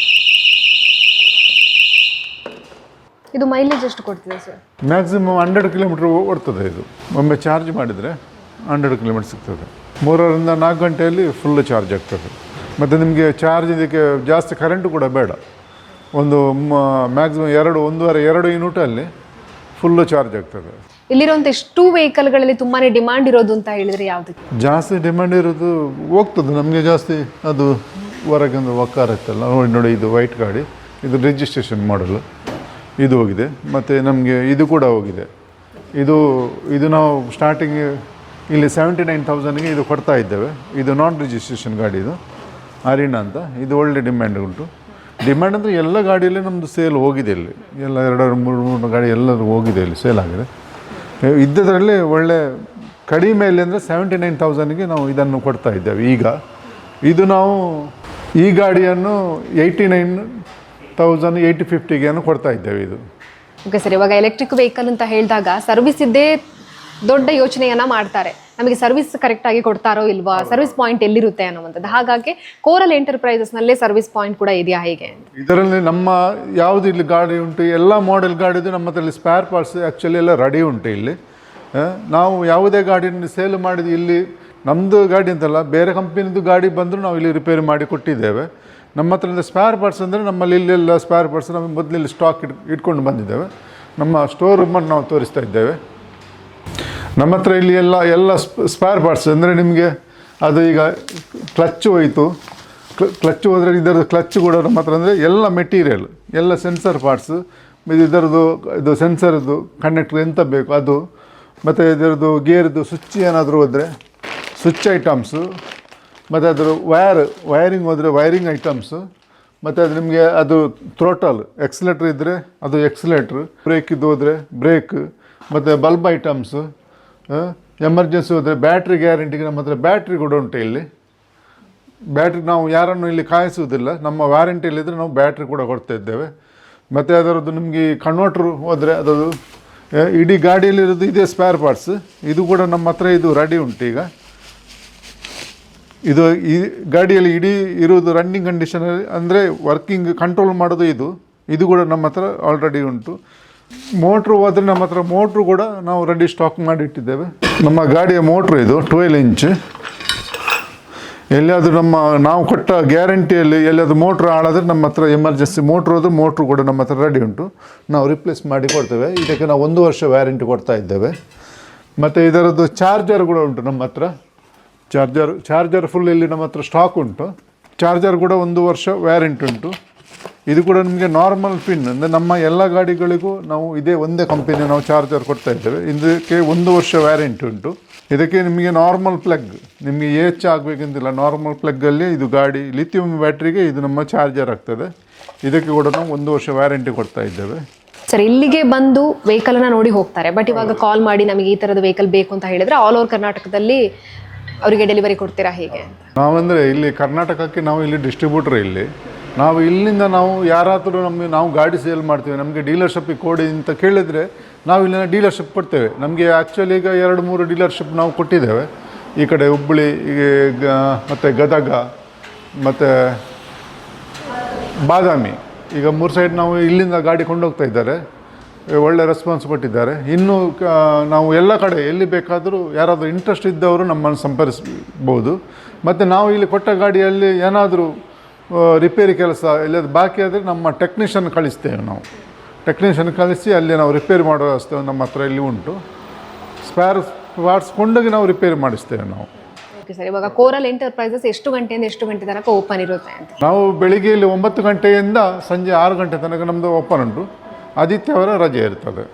ಇದು ಮೈಲೇಜ್ ಎಷ್ಟು ಕೊಡ್ತಿದೆ ಸರ್ ಮ್ಯಾಕ್ಸಿಮಮ್ ಹಂಡ್ರೆಡ್ ಕಿಲೋಮೀಟ್ರ್ ಓಡ್ತದೆ ಇದು. ಒಮ್ಮೆ ಚಾರ್ಜ್ ಮಾಡಿದರೆ ಹಂಡ್ರೆಡ್ ಕಿಲೋಮೀಟರ್ ಸಿಗ್ತದೆ. ಮೂರರಿಂದ ನಾಲ್ಕು ಗಂಟೆಯಲ್ಲಿ ಫುಲ್ ಚಾರ್ಜ್ ಆಗ್ತದೆ. ಮತ್ತು ನಿಮಗೆ ಚಾರ್ಜ್ ಇದಕ್ಕೆ ಜಾಸ್ತಿ ಕರೆಂಟು ಕೂಡ ಬೇಡ. ಒಂದು ಮ್ಯಾಕ್ಸಿಮಮ್ ಎರಡು ಒಂದೂವರೆ ಎರಡು ಯೂನಿಟಲ್ಲಿ ಫುಲ್ಲು ಚಾರ್ಜ್ ಆಗ್ತದೆ. ಇಲ್ಲಿರುವಂಥ ಎಷ್ಟು ವೆಹಿಕಲ್ಗಳಲ್ಲಿ ತುಂಬಾ ಡಿಮಾಂಡ್ ಇರೋದು ಅಂತ ಹೇಳಿದ್ರೆ ಯಾವುದಕ್ಕೆ ಜಾಸ್ತಿ ಡಿಮ್ಯಾಂಡ್ ಇರೋದು ಹೋಗ್ತದೆ ನಮಗೆ ಜಾಸ್ತಿ ಅದು ಹೊರಗೊಂದು ವಕ್ಕಾರ ಇತ್ತಲ್ಲ ನೋಡಿ ನೋಡಿ ಇದು ವೈಟ್ ಗಾಡಿ ಇದು ರಿಜಿಸ್ಟ್ರೇಷನ್ ಮಾಡಲು ಇದು ಹೋಗಿದೆ ಮತ್ತು ನಮಗೆ ಇದು ಕೂಡ ಹೋಗಿದೆ. ಇದು ಇದು ನಾವು ಸ್ಟಾರ್ಟಿಂಗ್ ಇಲ್ಲಿ ಸೆವೆಂಟಿ ನೈನ್ ತೌಸಂಡ್ಗೆ ಇದು ಕೊಡ್ತಾ ಇದ್ದೇವೆ. ಇದು ನಾನ್ ರಿಜಿಸ್ಟ್ರೇಷನ್ ಗಾಡಿ ಇದು ಅರಿಣ ಅಂತ ಇದು ಒಳ್ಳೆ ಡಿಮ್ಯಾಂಡ್ ಉಂಟು. ಡಿಮ್ಯಾಂಡ್ ಅಂದರೆ ಎಲ್ಲ ಗಾಡಿಯಲ್ಲಿ ನಮ್ಮದು ಸೇಲ್ ಹೋಗಿದೆ ಇಲ್ಲಿ. ಎಲ್ಲ ಎರಡು ಮೂರು ಮೂರು ಗಾಡಿ ಎಲ್ಲರೂ ಹೋಗಿದೆ ಇಲ್ಲಿ ಸೇಲ್ ಆಗಿದೆ. ಇದ್ದದರಲ್ಲಿ ಒಳ್ಳೆ ಕಡಿಮೆಯಲ್ಲಿ ಅಂದರೆ ಸೆವೆಂಟಿ ನೈನ್ ತೌಸಂಡ್ಗೆ ನಾವು ಇದನ್ನು ಕೊಡ್ತಾ ಇದ್ದೇವೆ ಈಗ. ಇದು ನಾವು ಈ ಗಾಡಿಯನ್ನು ಏಯ್ಟಿ ನೈನ್ ತೌಸಂಡ್ ಏಯ್ಟಿ ಫಿಫ್ಟಿಗೆ ಕೊಡ್ತಾ ಇದ್ದೇವೆ ಇದು. ಓಕೆ ಸರ್, ಇವಾಗ ಎಲೆಕ್ಟ್ರಿಕ್ ವೆಹಿಕಲ್ ಅಂತ ಹೇಳಿದಾಗ ಸರ್ವಿಸ್ ಇದ್ದೇ ದೊಡ್ಡ ಯೋಚನೆಯನ್ನ ಮಾಡ್ತಾರೆ. ನಮಗೆ ಸರ್ವಿಸ್ ಕರೆಕ್ಟ್ ಆಗಿ ಕೊಡ್ತಾರೋ ಇಲ್ವಾ ಸರ್ವಿಸ್ ಪಾಯಿಂಟ್ ಎಲ್ಲಿರುತ್ತೆ ಅನ್ನುವಂಥದ್ದು. ಹಾಗಾಗಿ ಕೋರಲ್ ಎಂಟರ್ಪ್ರೈಸಸ್ ನಲ್ಲೇ ಸರ್ವಿಸ್ ಪಾಯಿಂಟ್ ಕೂಡ ಇದೆಯಾ ಹೇಗೆ ಇದರಲ್ಲಿ ನಮ್ಮ ಯಾವುದು ಇಲ್ಲಿ ಗಾಡಿ ಉಂಟು, ಎಲ್ಲ ಮಾಡೆಲ್ ಗಾಡಿದು ನಮ್ಮ ಸ್ಪೇರ್ ಪಾರ್ಟ್ಸ್ ಆ್ಯಕ್ಚುಲಿ ಎಲ್ಲ ರೆಡಿ ಉಂಟು ಇಲ್ಲಿ. ನಾವು ಯಾವುದೇ ಗಾಡಿಯನ್ನು ಸೇಲ್ ಮಾಡಿದ ಇಲ್ಲಿ ನಮ್ಮದು ಗಾಡಿ ಅಂತಲ್ಲ, ಬೇರೆ ಕಂಪನಿದು ಗಾಡಿ ಬಂದರೂ ನಾವು ಇಲ್ಲಿ ರಿಪೇರಿ ಮಾಡಿ ಕೊಟ್ಟಿದ್ದೇವೆ. ನಮ್ಮ ಹತ್ರ ಸ್ಪೇರ್ ಪಾರ್ಟ್ಸ್ ಅಂದರೆ ನಮ್ಮಲ್ಲಿ ಇಲ್ಲೆಲ್ಲ ಸ್ಪೇರ್ ಪಾರ್ಟ್ಸ್ ನಮಗೆ ಮೊದಲಿಲ್ಲಿ ಸ್ಟಾಕ್ ಇಟ್, ಇಟ್ಕೊಂಡು ಬಂದಿದ್ದೇವೆ. ನಮ್ಮ ಸ್ಟೋರ್ ರೂಮನ್ನು ನಾವು ತೋರಿಸ್ತಾ ಇದ್ದೇವೆ. ನಮ್ಮ ಹತ್ರ ಇಲ್ಲಿ ಎಲ್ಲ ಎಲ್ಲ ಸ್ಪೇರ್ ಪಾರ್ಟ್ಸ್ ಅಂದರೆ ನಿಮಗೆ ಅದು ಈಗ ಕ್ಲಚ್ ಹೋಯಿತು. ಕ್ಲಚ್ ಹೋದರೆ ಇದರದ್ದು ಕ್ಲಚ್ ಕೂಡ ನಮ್ಮ ಹತ್ರ ಅಂದರೆ ಎಲ್ಲ ಮೆಟೀರಿಯಲ್ ಎಲ್ಲ ಸೆನ್ಸರ್ ಪಾರ್ಟ್ಸು ಇದರದ್ದು, ಇದು ಸೆನ್ಸರ್ದು ಕನೆಕ್ಟ್ರ್ ಎಂತ ಬೇಕು ಅದು. ಮತ್ತು ಇದರದ್ದು ಗೇರ್ದು ಸ್ವಿಚ್ ಏನಾದರೂ ಹೋದರೆ ಸ್ವಿಚ್ ಐಟಮ್ಸು ಮತ್ತು ಅದರ ವೈರ್ ವೈರಿಂಗ್ ಹೋದರೆ ವೈರಿಂಗ್ ಐಟಮ್ಸು ಮತ್ತು ಅದು ನಿಮಗೆ ಅದು ಥ್ರೋಟಲ್ ಎಕ್ಸಲೇಟ್ರ್ ಇದ್ದರೆ ಅದು ಎಕ್ಸಲೇಟ್ರ್ ಬ್ರೇಕ್ ಇದು ಹೋದರೆ ಬ್ರೇಕ್ ಮತ್ತು ಬಲ್ಬ್ ಐಟಮ್ಸು ಎಮರ್ಜೆನ್ಸಿ ಹೋದರೆ ಬ್ಯಾಟ್ರಿ ಗ್ಯಾರಂಟಿಗೆ ನಮ್ಮ ಹತ್ರ ಬ್ಯಾಟ್ರಿ ಕೂಡ ಉಂಟು ಇಲ್ಲಿ. ಬ್ಯಾಟ್ರಿ ನಾವು ಯಾರನ್ನು ಇಲ್ಲಿ ಕಾಯಿಸುವುದಿಲ್ಲ, ನಮ್ಮ ವ್ಯಾರಂಟಿಯಲ್ಲಿದ್ದರೆ ನಾವು ಬ್ಯಾಟ್ರಿ ಕೂಡ ಕೊಡ್ತಾ ಇದ್ದೇವೆ. ಮತ್ತು ಅದರದ್ದು ನಿಮಗೆ ಕನ್ವರ್ಟ್ರು ಹೋದರೆ ಅದರದು ಇಡೀ ಗಾಡಿಯಲ್ಲಿರೋದು ಇದೇ ಸ್ಪೇರ್ ಪಾರ್ಟ್ಸ್ ಇದು ಕೂಡ ನಮ್ಮ ಹತ್ರ ಇದು ರೆಡಿ ಉಂಟು ಈಗ. ಇದು ಈ ಗಾಡಿಯಲ್ಲಿ ಇಡೀ ಇರುವುದು ರನ್ನಿಂಗ್ ಕಂಡೀಷನಲ್ಲಿ ಅಂದರೆ ವರ್ಕಿಂಗ್ ಕಂಟ್ರೋಲ್ ಮಾಡೋದು ಇದು. ಇದು ಕೂಡ ನಮ್ಮ ಹತ್ರ ಆಲ್ರೆಡಿ ಉಂಟು. ಮೋಟ್ರು ಹೋದರೆ ನಮ್ಮ ಹತ್ರ ಮೋಟ್ರು ಕೂಡ ನಾವು ರೆಡಿ ಸ್ಟಾಕ್ ಮಾಡಿ ಇಟ್ಟಿದ್ದೇವೆ ನಮ್ಮ ಗಾಡಿಯ ಮೋಟ್ರು ಇದು ಟ್ವೆಲ್ ಇಂಚ್ ಎಲ್ಲಿಯಾದರೂ ನಮ್ಮ, ನಾವು ಕೊಟ್ಟ ಗ್ಯಾರಂಟಿಯಲ್ಲಿ ಎಲ್ಲಿಯಾದರೂ ಮೋಟ್ರ್ ಹಾಳಾದರೆ ನಮ್ಮ ಹತ್ರ ಎಮರ್ಜೆನ್ಸಿ ಮೋಟ್ರ್ ಹೋದ್ರೆ ಮೋಟ್ರು ಕೂಡ ನಮ್ಮ ಹತ್ರ ರೆಡಿ ಉಂಟು. ನಾವು ರಿಪ್ಲೇಸ್ ಮಾಡಿ ಕೊಡ್ತೇವೆ. ಇದಕ್ಕೆ ನಾವು ಒಂದು ವರ್ಷ ವ್ಯಾರಂಟಿ ಕೊಡ್ತಾ ಇದ್ದೇವೆ. ಮತ್ತು ಇದರದ್ದು ಚಾರ್ಜರ್ ಕೂಡ ಉಂಟು ನಮ್ಮ ಹತ್ರ. ಚಾರ್ಜರ್ ಚಾರ್ಜರ್ ಫುಲ್ ಇಲ್ಲಿ ನಮ್ಮ ಹತ್ರ ಸ್ಟಾಕ್ ಉಂಟು. ಚಾರ್ಜರ್ ಕೂಡ ಒಂದು ವರ್ಷ ವ್ಯಾರಂಟಿ ಉಂಟು. ಇದು ಕೂಡ ನಿಮಗೆ ನಾರ್ಮಲ್ ಪಿನ್ ಅಂದರೆ ನಮ್ಮ ಎಲ್ಲ ಗಾಡಿಗಳಿಗೂ ನಾವು ಇದೇ ಒಂದೇ ಕಂಪನಿ ನಾವು ಚಾರ್ಜರ್ ಕೊಡ್ತಾ ಇದ್ದೇವೆ. ಇದಕ್ಕೆ ಒಂದು ವರ್ಷ ವ್ಯಾರಂಟಿ ಉಂಟು. ಇದಕ್ಕೆ ನಿಮಗೆ ನಾರ್ಮಲ್ ಪ್ಲಗ್ ನಿಮಗೆ ಏಚ್ ಆಗಬೇಕಂತಿಲ್ಲ. ನಾರ್ಮಲ್ ಪ್ಲಗ್ಗಲ್ಲಿ ಇದು ಗಾಡಿ ಲಿಥಿಯಂ ಬ್ಯಾಟ್ರಿಗೆ ಇದು ನಮ್ಮ ಚಾರ್ಜರ್ ಆಗ್ತದೆ. ಇದಕ್ಕೆ ಕೂಡ ನಾವು ಒಂದು ವರ್ಷ ವ್ಯಾರಂಟಿ ಕೊಡ್ತಾ ಇದ್ದೇವೆ. ಸರ್ ಇಲ್ಲಿಗೆ ಬಂದು ವೆಹಿಕಲ್ ಅನ್ನ ನೋಡಿ ಹೋಗ್ತಾರೆ. ಬಟ್ ಇವಾಗ ಕಾಲ್ ಮಾಡಿ ನಮಗೆ ಈ ತರದ ವೆಹಿಕಲ್ ಬೇಕು ಅಂತ ಹೇಳಿದ್ರೆ ಆಲ್ ಓವರ್ ಕರ್ನಾಟಕದಲ್ಲಿ ಅವರಿಗೆ ಡೆಲಿವರಿ ಕೊಡ್ತೀರಾ ಹೇಗೆ? ನಾವಂದರೆ ಇಲ್ಲಿ ಕರ್ನಾಟಕಕ್ಕೆ ನಾವು ಇಲ್ಲಿ ಡಿಸ್ಟ್ರಿಬ್ಯೂಟರ್ ಇಲ್ಲಿ. ನಾವು ಇಲ್ಲಿಂದ ನಾವು ಯಾರಾದರೂ ನಮಗೆ ನಾವು ಗಾಡಿ ಸೇಲ್ ಮಾಡ್ತೀವಿ, ನಮಗೆ ಡೀಲರ್ಶಿಪ್ಗೆ ಕೊಡಿ ಅಂತ ಕೇಳಿದರೆ ನಾವು ಇಲ್ಲಿನ ಡೀಲರ್ಶಿಪ್ ಕೊಡ್ತೇವೆ. ನಮಗೆ ಆ್ಯಕ್ಚುಲಿ ಈಗ ಎರಡು ಮೂರು ಡೀಲರ್ಶಿಪ್ ನಾವು ಕೊಟ್ಟಿದ್ದೇವೆ. ಈ ಕಡೆ ಹುಬ್ಬಳ್ಳಿ ಮತ್ತು ಗದಗ, ಮತ್ತು ಬಾದಾಮಿ. ಈಗ ಮೂರು ಸೈಡ್ ನಾವು ಇಲ್ಲಿಂದ ಗಾಡಿ ಕೊಂಡೋಗ್ತಾ ಇದ್ದಾರೆ. ಒಳ್ಳೆ ರೆಸ್ಪಾನ್ಸ್ ಕೊಟ್ಟಿದ್ದಾರೆ. ಇನ್ನು ನಾವು ಎಲ್ಲ ಕಡೆ ಎಲ್ಲಿ ಬೇಕಾದರೂ ಯಾರಾದರೂ ಇಂಟ್ರೆಸ್ಟ್ ಇದ್ದವರು ನಮ್ಮನ್ನು ಸಂಪರ್ಕಿಸ್ಬೋದು. ಮತ್ತು ನಾವು ಇಲ್ಲಿ ಕೊಟ್ಟ ಗಾಡಿಯಲ್ಲಿ ಏನಾದರೂ ರಿಪೇರಿ ಕೆಲಸ ಇಲ್ಲದ ಬಾಕಿ ಆದರೆ ನಮ್ಮ ಟೆಕ್ನಿಷಿಯನ್ ಕಳಿಸ್ತೇವೆ ನಾವು. ಟೆಕ್ನಿಷಿಯನ್ ಕಳಿಸಿ ಅಲ್ಲಿ ನಾವು ರಿಪೇರಿ ಮಾಡೋ ವ್ಯವಸ್ಥೆ ನಮ್ಮ ಹತ್ರ ಇಲ್ಲಿ ಉಂಟು. ಸ್ಪೇರ್ ಪಾರ್ಟ್ಸ್ ಕೊಂಡೋಗಿ ನಾವು ರಿಪೇರಿ ಮಾಡಿಸ್ತೇವೆ ನಾವು. ಓಕೆ ಸರ್ ಇವಾಗ ಕೋರಲ್ ಎಂಟರ್ಪ್ರೈಸಸ್ ಎಷ್ಟು ಗಂಟೆಯಿಂದ ಎಷ್ಟು ಗಂಟೆ ತನಕ ಓಪನ್ ಇರುತ್ತೆ ಅಂತ? ನಾವು ಬೆಳಿಗ್ಗೆ ಇಲ್ಲಿ ಒಂಬತ್ತು ಗಂಟೆಯಿಂದ ಸಂಜೆ ಆರು ಗಂಟೆ ತನಕ ನಮ್ಮದು ಓಪನ್ ಉಂಟು. ಆದಿತ್ಯವಾರ ರಜೆ ಇರ್ತದೆ.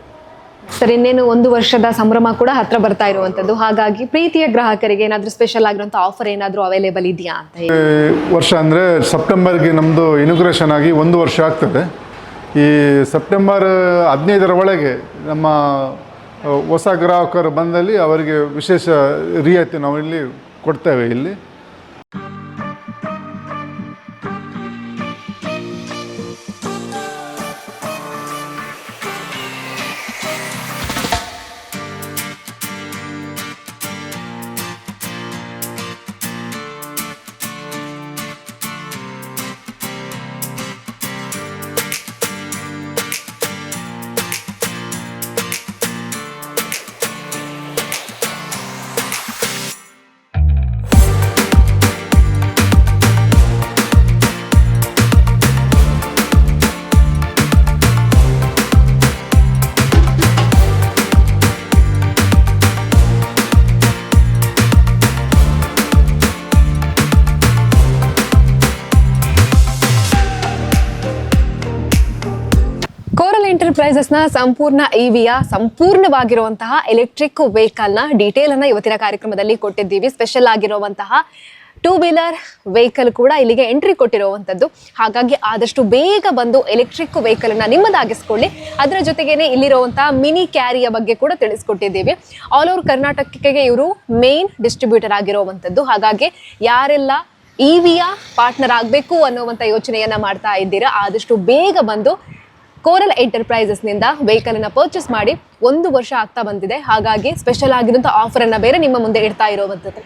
ಸರ್, ಇನ್ನೇನು ಒಂದು ವರ್ಷದ ಸಂಭ್ರಮ ಕೂಡ ಹತ್ರ ಬರ್ತಾ ಇರುವಂತದ್ದು ಹಾಗಾಗಿ ಪ್ರೀತಿಯ ಗ್ರಾಹಕರಿಗೆ ಏನಾದರೂ ಸ್ಪೆಷಲ್ ಆಗಿರುವಂತ ಆಫರ್ ಏನಾದರೂ ಅವೈಲೇಬಲ್ ಇದೆಯಾ ಅಂತ ವರ್ಷ ಅಂದರೆ ಸೆಪ್ಟೆಂಬರ್ಗೆ ನಮ್ಮದು ಇನಾಗ್ರೇಷನ್ ಆಗಿ ಒಂದು ವರ್ಷ ಆಗ್ತದೆ. ಈ ಸೆಪ್ಟೆಂಬರ್ ಹದಿನೈದರ ಒಳಗೆ ನಮ್ಮ ಹೊಸ ಗ್ರಾಹಕರು ಬಂದಲ್ಲಿ ಅವರಿಗೆ ವಿಶೇಷ ರಿಯಾಯಿತಿ ನಾವು ಇಲ್ಲಿ ಕೊಡ್ತೇವೆ ಇಲ್ಲಿ. ಎಂಟರ್ಪ್ರೈಸಸ್ನ ಸಂಪೂರ್ಣ ಇವಿಯ ಸಂಪೂರ್ಣವಾಗಿರುವಂತಹ ಎಲೆಕ್ಟ್ರಿಕ್ ವೆಹಿಕಲ್ನ ಡೀಟೇಲ್ ಅನ್ನ ಇವತ್ತಿನ ಕಾರ್ಯಕ್ರಮದಲ್ಲಿ ಕೊಟ್ಟಿದ್ದೀವಿ. ಸ್ಪೆಷಲ್ ಆಗಿರುವಂತಹ ಟೂ ವೀಲರ್ ವೆಹಿಕಲ್ ಕೂಡ ಇಲ್ಲಿಗೆ ಎಂಟ್ರಿ ಕೊಟ್ಟಿರುವಂಥದ್ದು. ಹಾಗಾಗಿ ಆದಷ್ಟು ಬೇಗ ಬಂದು ಎಲೆಕ್ಟ್ರಿಕ್ ವೆಹಿಕಲನ್ನು ನಿಮ್ಮದಾಗಿಸ್ಕೊಳ್ಳಿ. ಅದರ ಜೊತೆಗೇನೆ ಇಲ್ಲಿರುವಂತಹ ಮಿನಿ ಕ್ಯಾರಿಯ ಬಗ್ಗೆ ಕೂಡ ತಿಳಿಸ್ಕೊಟ್ಟಿದ್ದೀವಿ. ಆಲ್ ಓವರ್ ಕರ್ನಾಟಕಕ್ಕೆ ಇವರು ಮೇನ್ ಡಿಸ್ಟ್ರಿಬ್ಯೂಟರ್ ಆಗಿರುವಂಥದ್ದು. ಹಾಗಾಗಿ ಯಾರೆಲ್ಲ ಇವಿಯ ಪಾರ್ಟ್ನರ್ ಆಗಬೇಕು ಅನ್ನುವಂಥ ಯೋಚನೆಯನ್ನು ಮಾಡ್ತಾ ಇದ್ದೀರಾ, ಆದಷ್ಟು ಬೇಗ ಬಂದು ಕೋರಲ್ ಎಂಟರ್ಪ್ರೈಸಸ್ನಿಂದ ವೆಹಿಕಲ್ ಅನ್ನ ಪರ್ಚೇಸ್ ಮಾಡಿ ಒಂದು ವರ್ಷ ಆಗ್ತಾ ಬಂದಿದೆ. ಹಾಗಾಗಿ ಸ್ಪೆಷಲ್ ಆಗಿರುವಂಥ ಆಫರ್ ಅನ್ನ ಬೇರೆ ನಿಮ್ಮ ಮುಂದೆ ಇಡ್ತಾ ಇರೋವಂಥದ್ದು.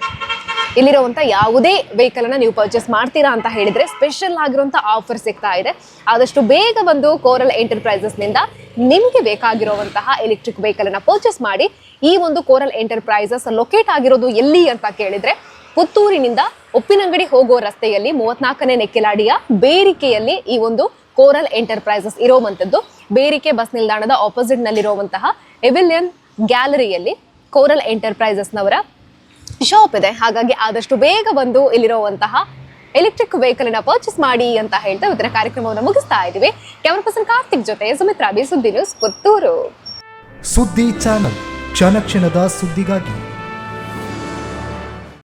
ಇಲ್ಲಿರುವಂಥ ಯಾವುದೇ ವೆಹಿಕಲ್ ಅನ್ನ ನೀವು ಪರ್ಚೇಸ್ ಮಾಡ್ತೀರಾ ಅಂತ ಹೇಳಿದ್ರೆ ಸ್ಪೆಷಲ್ ಆಗಿರುವಂಥ ಆಫರ್ ಸಿಗ್ತಾ ಇದೆ. ಆದಷ್ಟು ಬೇಗ ಬಂದು ಕೋರಲ್ ಎಂಟರ್ಪ್ರೈಸಸ್ನಿಂದ ನಿಮ್ಗೆ ಬೇಕಾಗಿರುವಂತಹ ಎಲೆಕ್ಟ್ರಿಕ್ ವೆಹಿಕಲ್ ಅನ್ನ ಪರ್ಚೇಸ್ ಮಾಡಿ ಈ ಒಂದು ಕೋರಲ್ ಎಂಟರ್ಪ್ರೈಸಸ್ ಲೊಕೇಟ್ ಆಗಿರೋದು ಎಲ್ಲಿ ಅಂತ ಕೇಳಿದ್ರೆ ಪುತ್ತೂರಿನಿಂದ ಉಪ್ಪಿನಂಗಡಿ ಹೋಗೋ ರಸ್ತೆಯಲ್ಲಿ ಮೂವತ್ನಾಲ್ಕನೇ ನೆಕ್ಕೆಲಾಡಿಯ ಬೇರಿಕೆಯಲ್ಲಿ ಈ ಒಂದು ಕೋರಲ್ ಎಂಟರ್ಪ್ರೈಸಸ್ ಇರುವಂತದ್ದು ಬೇರಿಕೆ ಬಸ್ ನಿಲ್ದಾಣದ ಆಪೋಸಿಟ್ ನಲ್ಲಿರುವಂತಹ ಎವಿಲಿಯನ್ ಗ್ಯಾಲರಿಯಲ್ಲಿ ಕೋರಲ್ ಎಂಟರ್ಪ್ರೈಸಸ್ ನವರ ಶಾಪ್ ಇದೆ. ಹಾಗಾಗಿ ಆದಷ್ಟು ಬೇಗ ಬಂದು ಇಲ್ಲಿರುವಂತಹ ಎಲೆಕ್ಟ್ರಿಕ್ ವೆಹಿಕಲ್ ಅನ್ನ ಪರ್ಚೇಸ್ ಮಾಡಿ ಅಂತ ಹೇಳ್ತಾ ಇವತ್ತಿನ ಕಾರ್ಯಕ್ರಮವನ್ನು ಮುಗಿಸ್ತಾ ಇದ್ದೀವಿ. ಕ್ಯಾಮರಾ ಪರ್ಸನ್ ಕಾರ್ತಿಕ್ ಜೊತೆ Sumitra B Suddi news Puttur. Suddi channel ಕ್ಷಣ ಕ್ಷಣದ ಸುದ್ದಿಗಾಗಿ